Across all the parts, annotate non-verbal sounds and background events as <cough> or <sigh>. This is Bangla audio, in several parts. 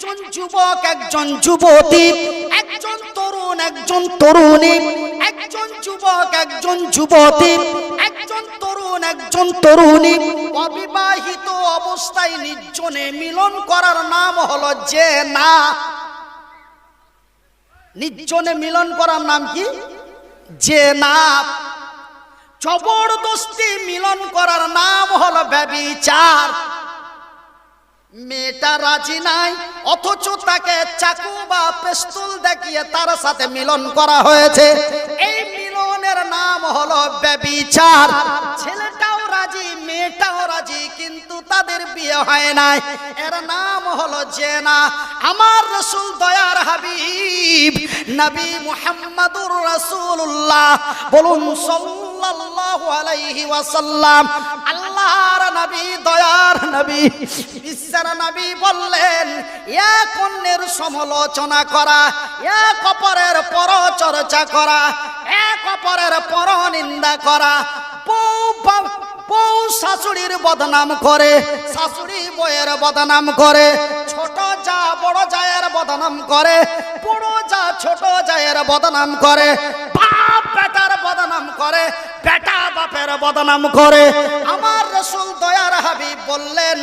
একজন যুবক, একজন যুবতী, একজন তরুণ, একজন তরুণী, একজন যুবক, একজন যুবতী, একজন তরুণ, একজন তরুণী, অবিবাহিত অবস্থায় নির্জনে মিলন করার নাম হলো যে না। নির্জনে মিলন করার নাম কি? যে না। জবরদস্তি মিলন করার নাম হলো ব্যবিচার। মেয়েটা রাজি নাই, অথচ তাকে চাকু বা পেস্তুল দেখিয়ে তার সাথে মিলন করা হয়েছে। এই মিলনের নাম হলো ব্যবিচার। ছেলেটাও রাজি, মেয়েটাও রাজি, কিন্তু তাদের বিয়ে হয় নাই। এর নাম হলো জেনা। আমার রসুল দয়ার হাবিব, নবী মুহাম্মাদুর রাসূলুল্লাহ। বলুন সাল্লাল্লাহু আলাইহি ওয়াসাল্লাম আল্লাহর নবী, দয়ার নবী। বিশ্বের নবী বললেন এক অন্যের সমালোচনা করা এক অপরের পরচর্চা করা এক অপরের পরনিন্দা করা। বউ শাশুড়ির বদনাম করে, শাশুড়ি বইয়ের বদনাম করে, ছোট যা, বড় জায়ের বদনাম করে, বড় যা, ছোট জায়ের বদনাম করে, বাপ বেটার বদনাম করে বেটা বদনাম করে। আমার রসুল দয়ার হাবিব বললেন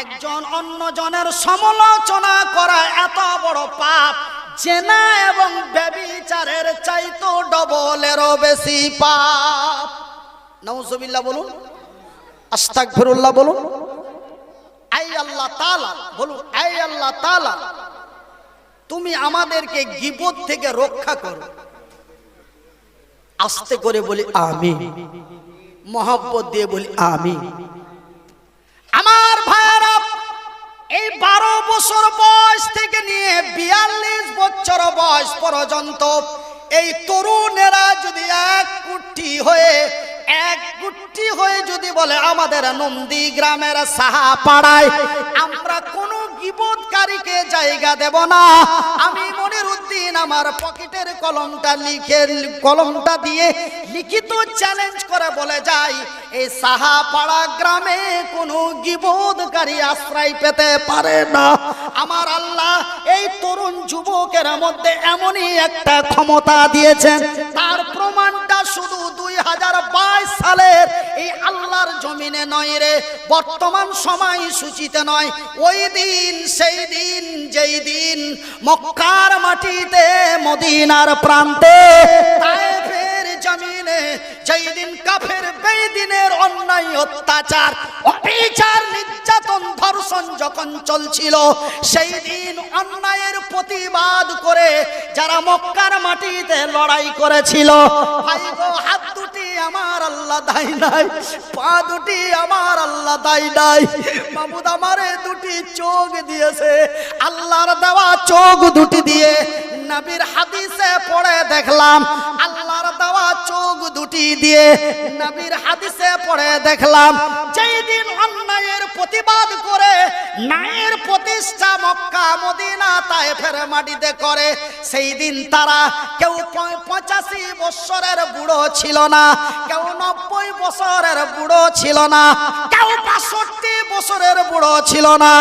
একজন অন্যজনের সমালোচনা করা এত বড় পাপ, জেনা এবং ব্যবিচারের চাইতো ডবলেরও বেশি পাপ। নৌজবিল্লা বলুন, আস্তাগফিরুল্লাহ বলুন। আই আল্লাহ তাআলা, বলুন, আই আল্লাহ তাআলা। তুমি আমাদেরকে গিবত থেকে রক্ষা করো। আস্তে করে বলি আমি মহব্বত দিয়ে বলি আমি আমার ভাইয়ারা, এই বারো বছর বয়স থেকে নিয়ে বিয়াল্লিশ বছর বয়স পর্যন্ত এই তরুণেরা যদি এক কুটি হয়ে, এক গুটি হয়ে যদি বলে আমাদের নন্দী গ্রামের সাহা পাড়ায় আমরা কোনো গিবোধকারীকে জায়গা দেব না। আমি মনির উদ্দিন আমার পকেটের কলমটা লিখে, কলমটা দিয়ে লিখিত চ্যালেঞ্জ করে বলে যাই এই সাহা পাড়া গ্রামে কোনো গিবোধকারী আশ্রয় পেতে পারে না। আমার আল্লাহ এই তরুণ যুবকের মধ্যে এমনই একটা ক্ষমতা দিয়েছেন। তার প্রমাণটা শুধু সালের এই আল্লাহর জমিনে নয় রে। বর্তমান সময় সূচিতে নয়। ওই দিন, সেই দিন, যেই দিন মক্কার মাটিতে, মদিনার প্রান্তে তায়েফের জমিনে যেই দিন কাফের বেদিনের অন্যায় অত্যাচার অবিচার নির্যাতন ধর্ষণ যখন চলছিল সেই দিন অন্যায়ের প্রতিবাদ করে যারা মক্কার মাটিতে লড়াই করেছিল ভাই গো, হাত দুটি আমার আল্লাহ দাই নাই পা দুটি আমার আল্লাহ দাই নাই মামুদ আমারে দুটি চোখ দিয়েছে আল্লাহর দেওয়া চোখ দুটি দিয়ে নবীর হাদিসে পড়ে দেখলাম চোখ দুটি দিয়ে নবীর হাদিসে পড়ে দেখলাম যেই দিন অন্যায়ের প্রতিবাদ করে ন্যায়ের প্রতিষ্ঠা মক্কা, মদিনা তায়েফের মাটিতে করে সেই দিন তারা কেউ পঁচাশি বছরের বুড়ো ছিল না, কেউ নব্বই বছরের বুড়ো ছিল না, কেউ বাষট্টি বছরের বুড়ো ছিল না।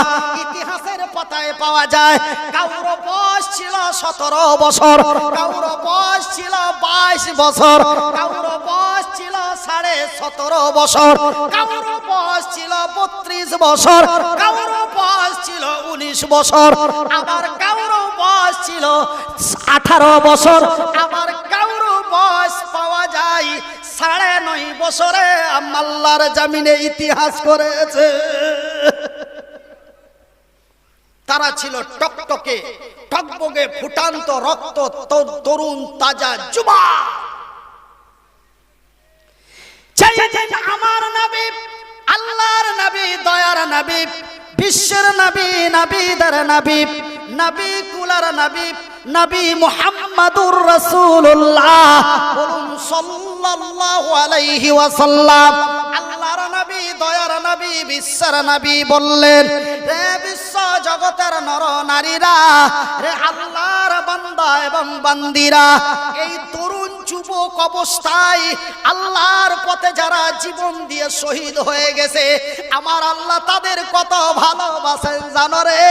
ইতিহাসের পাতায় পাওয়া যায় কাউর বয়স ছিল সতেরো বছর কাউর বয়স ছিল বাইশ বছর কাউর বয়স ছিল সাড়ে সতেরো বছর, কাউর বয়স ছিল বত্রিশ বছর, কাউর বয়স ছিল উনিশ বছর আবার কাউর বয়স ছিল আঠারো বছর আবার কাউর বয়স পাওয়া যায় সাড়ে নয় বছরে আল্লাহর জামিনে ইতিহাস করেছে। তারা ছিল টকটকে, টকবগে ফুটান্ত রক্ত তরুণ, তাজা যুবা যেদিন আমার নবী, আল্লাহর নবী, দয়ার নবী, বিশ্বের নবী, নবীদের নবী নবী কুলার নবী নবী মুহাম্মাদুর রাসূলুল্লাহ বলুন সাল্লাল্লাহু আলাইহি ওয়াসাল্লাম। আল্লাহর নবী, দয়ার নবী, বিশ্বের নবী বললেন রে বিশ্ব জগতের নর নারীরা রে আল্লাহর বান্দা এবং বান্দিরা, এই তরুণ যুবক অবস্থায় আল্লাহর পথে যারা জীবন দিয়ে শহীদ হয়ে গেছে, আমার আল্লাহ তাদের কত ভালোবাসেন জানো রে?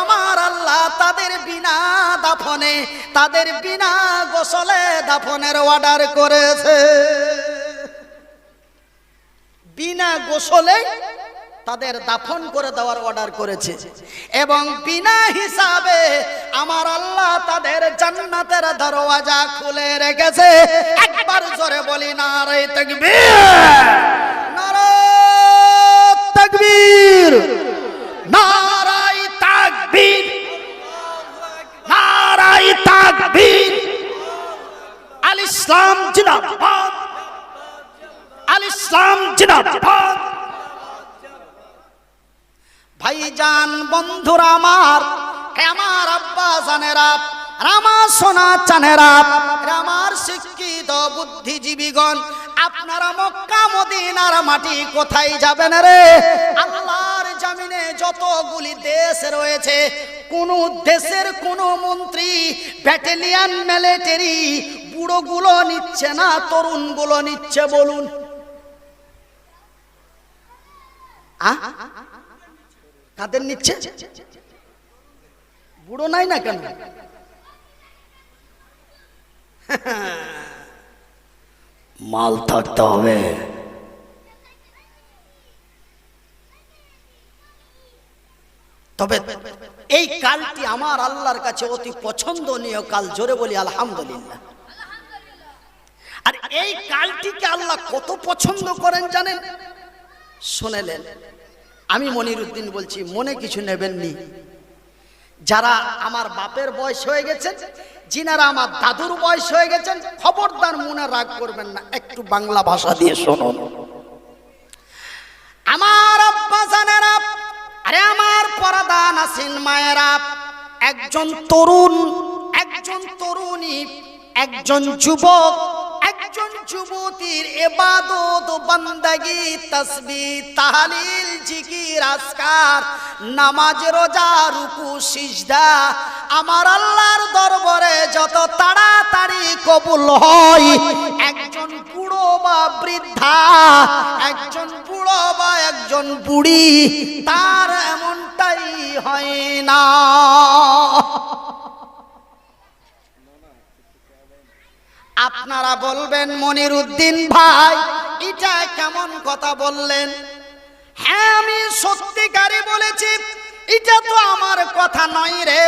আমার আল্লাহ তাদের বিনা দাফনে, তাদের বিনা গোসলে দাফনের অর্ডার করেছে। বিনা গোসলে তাদের দাফন করে দেওয়ার অর্ডার করেছে। এবং বিনা হিসাবে আমার আল্লাহ তাদের জান্নাতের দরওয়াজা খুলে রেখেছে। একবার জোরে বলি না রে তকবীর তকবীর। নারাই তাকবীর। নারাই তাকবীর। আল ইসলাম জিন্দাবাদ। আল ইসলাম জিন্দাবাদ। ভাইজান বন্ধুরা আমার। আমার আব্বা জানেরা রামা সোনা চানেরা আমার শিক্ষিত বুদ্ধিজীবীগণ, আপনারা মক্কা, মদিনার মাটি কোথায় যাবেন রে? আল্লাহর জামিনে যতগুলি দেশ রয়েছে, কোন দেশের কোন মন্ত্রী ব্যাটেলিয়ান, মিলিটারি বুড়োগুলো নিচ্ছে না, তরুণগুলো নিচ্ছে, বলুন। আ? কাদের নিচ্ছে? বুড়ো নাই না কেন? <laughs> মাল থাকতে হবে। তবে এই কালটি আমার আল্লাহর কাছে অতি পছন্দনীয় কাল জোরে বলি আলহামদুলিল্লাহ। আর এই কালটিকে আল্লাহ কত পছন্দ করেন জানেন? শুনেলেন আমি মনিরুদ্দিন বলছি, মনে কিছু নেবেননি। যারা আমার বাপের বয়স হয়ে গেছেন যিনারা আমার দাদুর বয়স হয়ে গেছেন, খবরদার মনে রাগ করবেন না, একটু বাংলা ভাষা দিয়ে শুনুন। আমার আব্বা জানেরা আরে আমার পরাদান আসিন মায়েরা একজন তরুণ, একজন তরুণী, একজন যুবক একজন যুবতীর এবাদত, বান্দাগি, তসবি, তাহলিল, জিকির আসকার নামাজ, রোজা, রুকু, সিজদা। আমার আল্লাহর দরবারে যত তাড়াতাড়ি কবুল হয়, একজন বুড়ো বা বৃদ্ধা, একজন বুড়ো বা একজন বুড়ি, তার এমনটাই হয় না। আপনারা বলবেন মনির উদ্দিন ভাই, এটা কেমন কথা বললেন? হ্যাঁ আমি সত্যিকারে বলেছি, এটা তো আমার কথা নয় রে,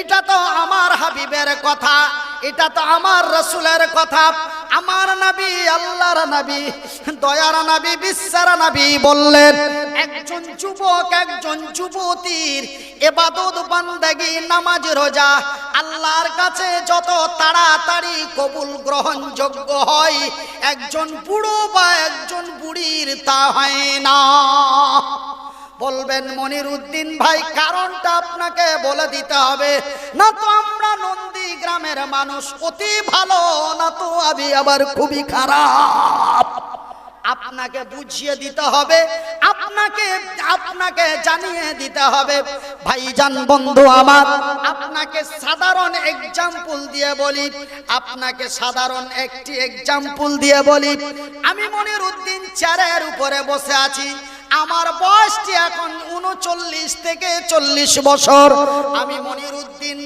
এটা তো আমার হাবিবের কথা, এটা তো আমার রসুলের কথা। আমার নবী, আল্লাহর নবী, দয়ার নবী, বিশ্বের নবী বললেন, একজন যুবক, একজন যুবতীর এবাদত, বান্দাগি, নামাজ, রোজা, আল্লাহর কাছে যত তাড়াতাড়ি কবুল গ্রহণযোগ্য হয়, একজন বুড়ো বা একজন বুড়ির তা হয় না। বলবেন মনির উদ্দিন ভাই, কারণটা আপনাকে বলে দিতে হবে। না তো আমরা নন্দী গ্রামের মানুষ, অতি ভালো, না তো আমি আবার খুবই খারাপ। আপনাকে বুঝিয়ে দিতে হবে, আপনাকে আপনাকে জানিয়ে দিতে হবে। ভাইজান বন্ধু আমার, আপনাকে সাধারণ এক্সাম্পল দিয়ে বলি, আপনাকে সাধারণ একটি এক্সাম্পল দিয়ে বলি। আমি মনির উদ্দিন চেয়ারের উপরে বসে আছি। আমার বয়সটি এখন উনচল্লিশ থেকে চল্লিশ বছর। আমি মনির উদ্দিন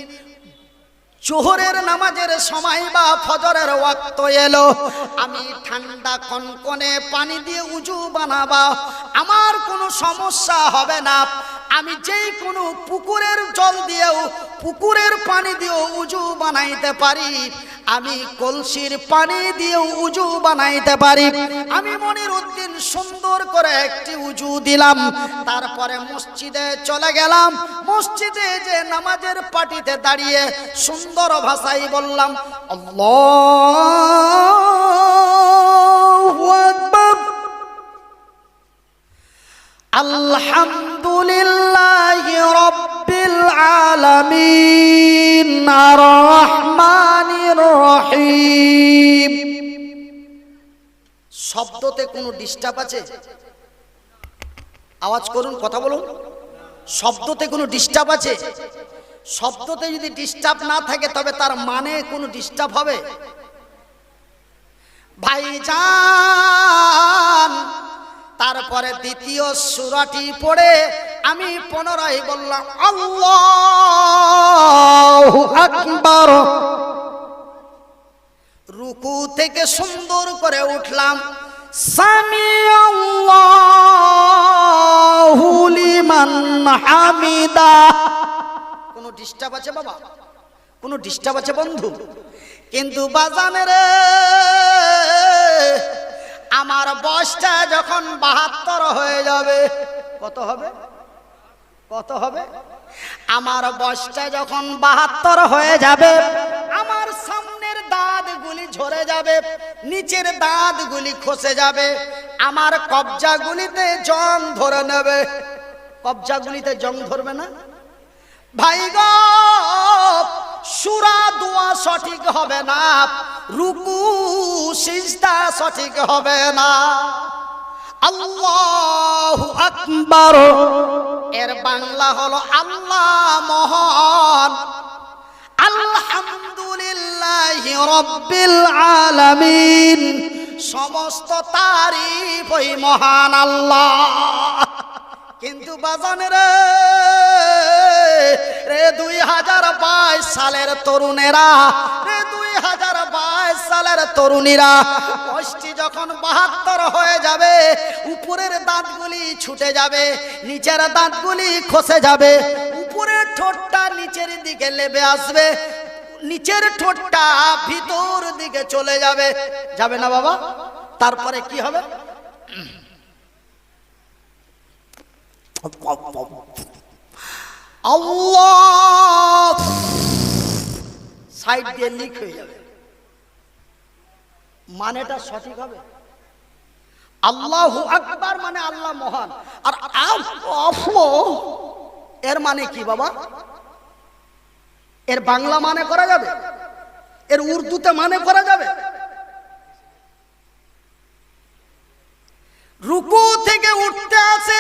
নামাজের সময় বা ফজরের ওয়াক্ত এলো। আমি ঠান্ডা কনকনে পানি দিয়ে উজু বানাবা। আমার কোনো সমস্যা হবে না। আমি যেই কোনো পুকুরের জল দিয়েও, পুকুরের পানি দিয়েও উজু বানাইতে পারি। আমি কলসির পানি দিয়েও উজু বানাইতে পারি। আমি মনির উদ্দিন সুন্দর করে একটি উজু দিলাম। তারপরে মসজিদে চলে গেলাম। মসজিদে যে নামাজের পাটিতে দাঁড়িয়ে সুন্দর ভাষায় বললাম, আল্লাহু আলহামদুলিল্লাহ রব্বিল আলামিন আর রহমানির রহিম শব্দতে কোনো ডিস্টার্ব আছে? আওয়াজ করুন, কথা বলুন। শব্দতে কোনো ডিস্টার্ব আছে? শব্দতে যদি ডিস্টার্ব না থাকে, তবে তার মানে কোনো ডিস্টার্ব হবে? ভাইজান তারপরে দ্বিতীয় সুরাটি পড়ে আমি পুনরায় বললাম, আল্লাহ আকবার। রুকু থেকে সুন্দর করে উঠলাম সামি লিমান হামিদা। কোনো ডিস্টার্ব আছে বাবা? কোনো ডিস্টার্ব আছে বন্ধু? কিন্তু বাজানের আমার বয়সটা যখন বাহাত্তর হয়ে যাবে, কত হবে? কত হবে? আমার বয়সটা যখন বাহাত্তর হয়ে যাবে, আমার সামনের দাঁতগুলি ঝরে যাবে, নিচের দাঁতগুলি খসে যাবে, আমার কবজাগুলিতে জং ধরে নেবে। কবজাগুলিতে জং ধরবে না? ভাই সুরা দোয়া সঠিক হবে না। রুকু সিজদা সঠিক হবে না। আল্লাহু আকবার। এর বাংলা হলো আল্লাহ মহান। আলহামদুলিল্লাহি রব্বিল আলামিন। সমস্ত তারিফ ওই মহান আল্লাহ। কিন্তু বাজানের রে দুই হাজার বাইশ সালের তরুণেরা, রে দুই হাজার বাইশ সালের তরুণীরা, বয়সটি যখন বাহাত্তর হয়ে যাবে, উপরের দাঁতগুলি ছুটে যাবে, নিচের দাঁতগুলি খসে যাবে, উপরের ঠোঁটটা নিচের দিকে লেবে আসবে, নিচের ঠোঁটটা ভিতর দিকে চলে যাবে। যাবে না বাবা? তারপরে কি হবে? সাইড দিয়ে লিক হয়ে যাবে। মানেটা সঠিক হবে? আল্লাহু আকবার মানে আল্লাহ মহান। আর এর মানে কি বাবা? এর বাংলা মানে করা যাবে? এর উর্দুতে মানে করা যাবে? রুকু থেকে উঠতে আসে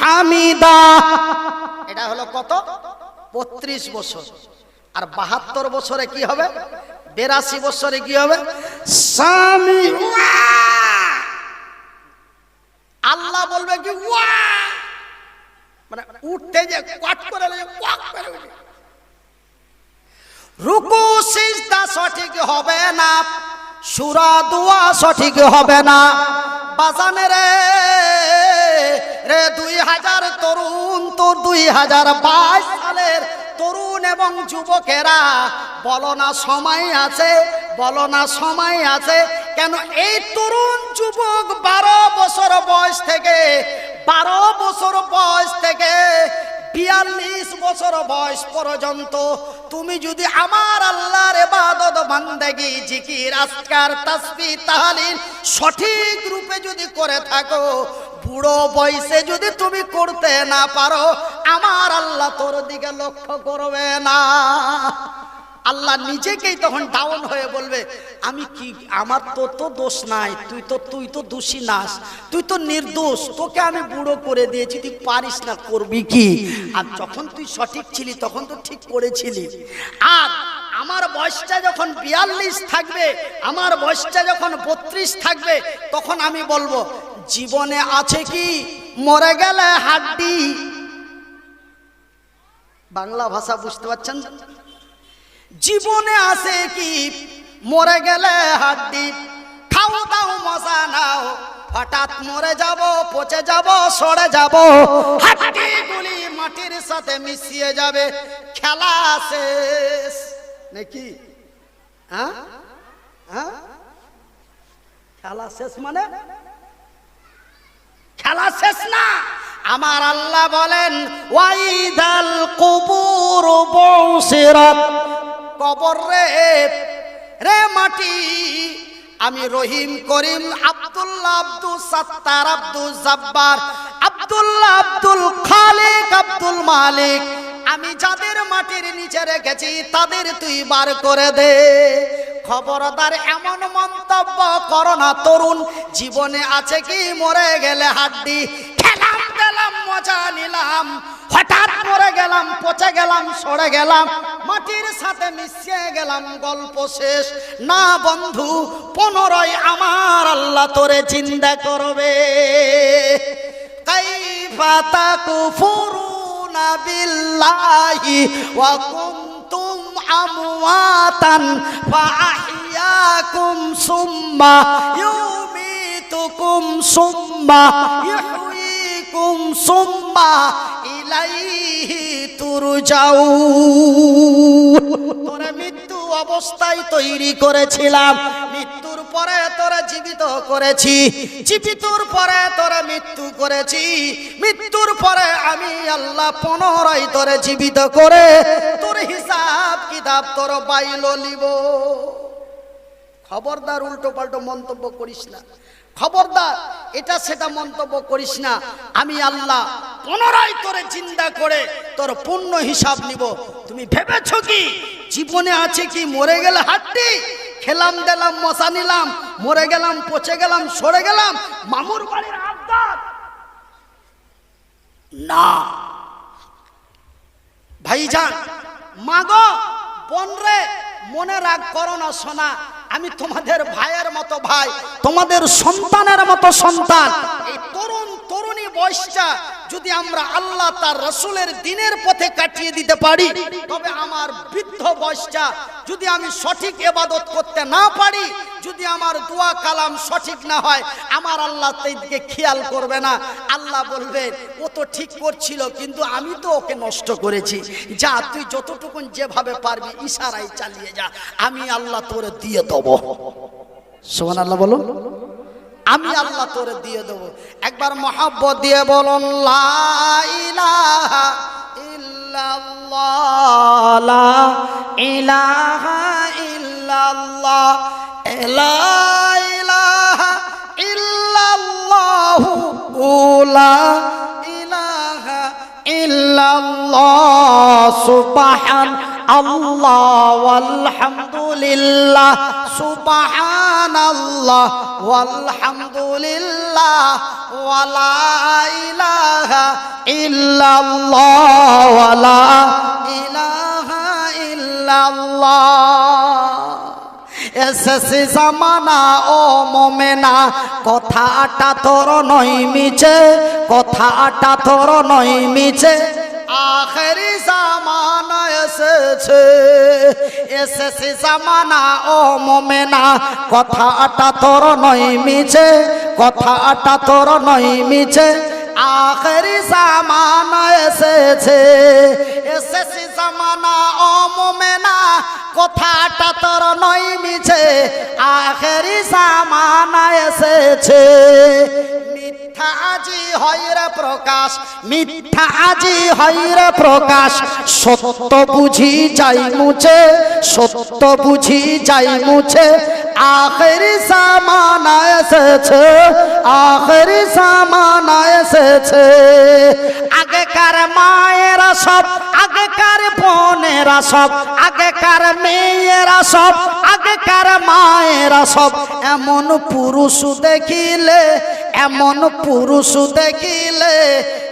হামিদা। এটা হলো কত? বত্রিশ বছর। আর বাহাত্তর বছরে কি হবে? বেরাশি বছরে কি হবে? আল্লাহ বলবে কি মানে উঠতে যে কোয়াট করে লাগে, করে। রুকু সিজদা সঠিক হবে না। সুরা দোয়া সঠিক হবে না। বাজানে রে রে দুই হাজার তরুণ তো দুই হাজার বাইশ সালের তরুণ এবং যুবকেরা, বলো না সময় আছে, বলো না সময় আছে, কেন এই তরুণ যুবক বারো বছর বয়স থেকে, বারো বছর বয়স থেকে বিয়াল্লিশ বছর বয়স পর্যন্ত তুমি যদি আমার আল্লাহর এবাদত বান্দেগি, জিকির, আজকার, তাসবি, তাহলিল সঠিক রূপে যদি করে থাকো, বুড়ো বয়সে যদি তুমি করতে না পারো, আমার আল্লাহ তোর দিকে লক্ষ্য করবে না। আল্লাহ নিজেকেই তখন ডাউন হয়ে বলবে, আমি কি, আমার তো তো দোষ নাই, তুই তো তুই তো দোষী নাস, তুই তো নির্দোষ, তোকে আমি বুড়ো করে দিয়েছি, তুই পারিস না, করবি কি? আর যখন তুই সঠিক ছিলি, তখন তো ঠিক করেছিলি। আর আমার বয়সটা যখন বিয়াল্লিশ থাকবে, আমার বয়সটা যখন বত্রিশ থাকবে, তখন আমি বলব, জীবনে আছে কি? মরে গেলে হাড্ডি। বাংলা ভাষা বুঝতে পারছেন? জীবনে আছে কি? মরে গেলে হাড্ডি খাও দাও, মজা নাও। হঠাৎ মরে যাব, পচে যাব, সরে যাব। হাড্ডি গুলি মাটির সাথে মিশিয়ে যাবে। খেলা শেষ। নাকি? হ্যাঁ? হ্যাঁ? খেলা শেষ মানে? খেলা শেষ না। আমার আল্লাহ বলেন, ওয়াইদাল কুবুর বৌসিরাত। কবর রে রে মাটি। আমি রহিম করিম আব্দুল্লাহ আব্দুল সাত্তার আব্দুল জাব্বার, আব্দুল্লাহ আব্দুল খালিক আব্দুল মালিক। আমি যাদের মাটির নিচে রেখেছি, তাদের তুই বার করে দে। খবরদার এমন মন্তব্য করো না, তরুণ। জীবনে আছে কি মরে গেলে হাড্ডি? খেলাম দিলাম মজা নিলাম। হঠাৎ মরে গেলাম পচে গেলাম সরে গেলাম মাটির সাথে মিশিয়ে গেলাম গল্প শেষ। না বন্ধু পনেরোই আমার আল্লাহ তোরে চিন্তা করবে। কাইফা তাকুফুরুনা বিল্লাহি ওয়া কুনতুম আমওয়াতান ফাআহইয়াকুম সুম্মা ইউমিতুকুম সুম্মা সুম্মা তুরজাউন তোরে মৃত্যু অবস্থায় তৈরি করেছিলাম। মৃত্যুর পরে তোরে জীবিত করেছি। জীবিতর পরে তোরে মৃত্যু করেছি। মৃত্যুর পরে আমি আল্লাহ পুনরায় তোরে জীবিত করে তোর হিসাব কিতাব তোর বাইল লিব খবরদার উল্টো পাল্টো মন্তব্য করিস না। খবরদার, এটা সেটা মন্তব্য করিস না। আমি আল্লাহ পুনরায় তোরে চিন্তা করে তোর পূর্ণ হিসাব নিব। তুমি ভেবেছ কি? জীবনে আছে কি? মরে গেলে হাড্ডি। খেলাম, দিলাম, মশা নিলাম, মরে গেলাম, পচে গেলাম, সরে গেলাম, মামুর বাড়ির আবদার। না। ভাইজান, মাগো বোনরে মনে রাখ করো না শোনা আমি তোমাদের ভাইয়ের মতো ভাই তোমাদের সন্তানের মতো সন্তান। এই তরুণ তরুণী বয়সটা যদি আমরা আল্লাহ তার রসুলের দিনের পথে কাটিয়ে দিতে পারি তবে আমার বৃদ্ধ বয়সটা যদি আমি সঠিক এবাদত করতে না পারি যদি আমার দোয়া কালাম সঠিক না হয় আমার আল্লাহ দিকে খেয়াল করবে না। আল্লাহ বলবে ও তো ঠিক করছিল কিন্তু আমি তো ওকে নষ্ট করেছি। যা তুই যতটুকুন যেভাবে পারবি ইশারাই চালিয়ে যা। আমি আল্লাহ তোরে দিয়ে দেবো। সোমান আল্লাহ বলুন। আমি আল্লাহ তোরে দিয়ে দেবো। একবার মহাব্বত দিয়ে বলুন, লা ইলাহা ইল্লাল্লাহ ইলাহা ইল্লাল্লাহ ইলাহা ইল্লাল্লাহু লা ইলাহা ইল্লাল্লাহ, সুবহান আল্লাহ ওয়ালহামদুলিল্লাহ সুবহান আল্লাহ ওয়ালহামদুলিল্লাহ ওয়ালা এসেছে জামানা ও মোমেনা, কথাটা তোর নই মিছে, কথাটা তোর মিছে। আখেরি এসেছে এসেছে জামানা, ও মোমেনা, কথাটা তোর নই মিছে, কথাটা তোর নই মিছে। আখেরি জামানা এসেছে। এসেছে জামানা, ও মোমেনা, কথাটা তোর নই মিছে, আখেরি জামানা এসেছে। প্রকাশ সত্য বুঝি যাই মুছে, সত্য বুঝি যাই মুছে। আখেরি জামানা এসেছে, আখেরি জামানা এসেছে। আগেকার মায়েরা সব আগেকার বোনেরা সব আগেকার মেয়েরা সব আগেকার মায়েরা সব এমন পুরুষ দেখিলে এমন পুরুষ দেখিলে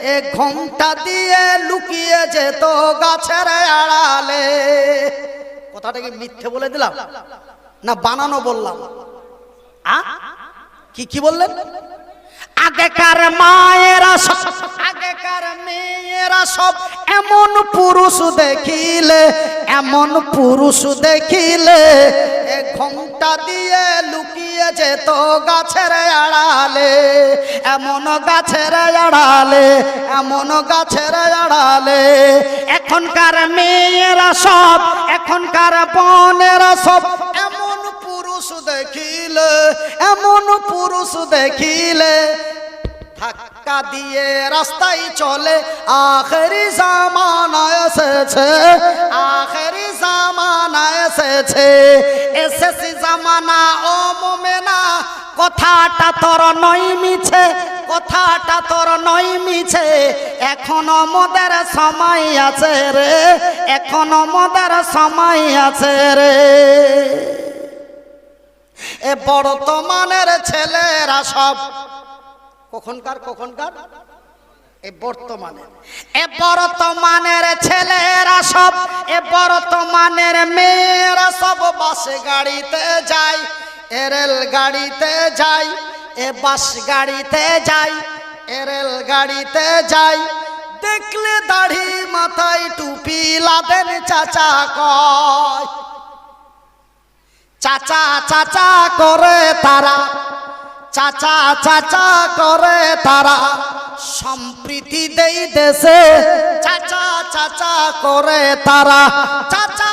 এ ঘোমটা দিয়ে লুকিয়ে যেত গাছের আড়ালে। কথাটা কি মিথ্যে বলে দিলাম? না বানানো বললাম? আ? কি কি বললেন? আগেকার মায়েরা সব, আগেকার মেয়েরা সব এমন পুরুষ দেখিলে, এমন পুরুষ দেখিলে, এ ঘোমটা দিয়ে লুকিয়ে যেত গাছের আড়ালে, এমন গাছের আড়ালে, এমন গাছের আড়ালে। এখনকার মেয়েরা সব, এখনকার বোনেরা সব এমন পুরুষ দেখিলে, এমন পুরুষ দেখিলে ধাক্কা দিয়ে রাস্তায় চলে। আখেরি জামানা এসেছে। আখেরি জামানা এসেছে। এসেছি জামানা, ও মোমেনা, কথাটা তোর নই মিছে, কথাটা তোর নই মিছে। এখনও মোদের সময় আছে রে, এখনও মোদের সময় আছে রে। এ বর্তমানের ছেলেরা সব কখনকার কখনকার? এ বর্তমানে এ বর্তমানের ছেলেরা সব, এ বর্তমানের মেয়েরা সব বাসে গাড়িতে যায়, এ রেল গাড়িতে যায়, এ বাস গাড়িতে যায়, এ রেল গাড়িতে যায়। দেখলে দাড়ি মাথায় টুপি লাদেন চাচা কয়। চাচা চাচা করে তারা চাচা চাচা করে তারা সম্প্রীতি দেই দেশে চাচা চাচা করে তারা চাচা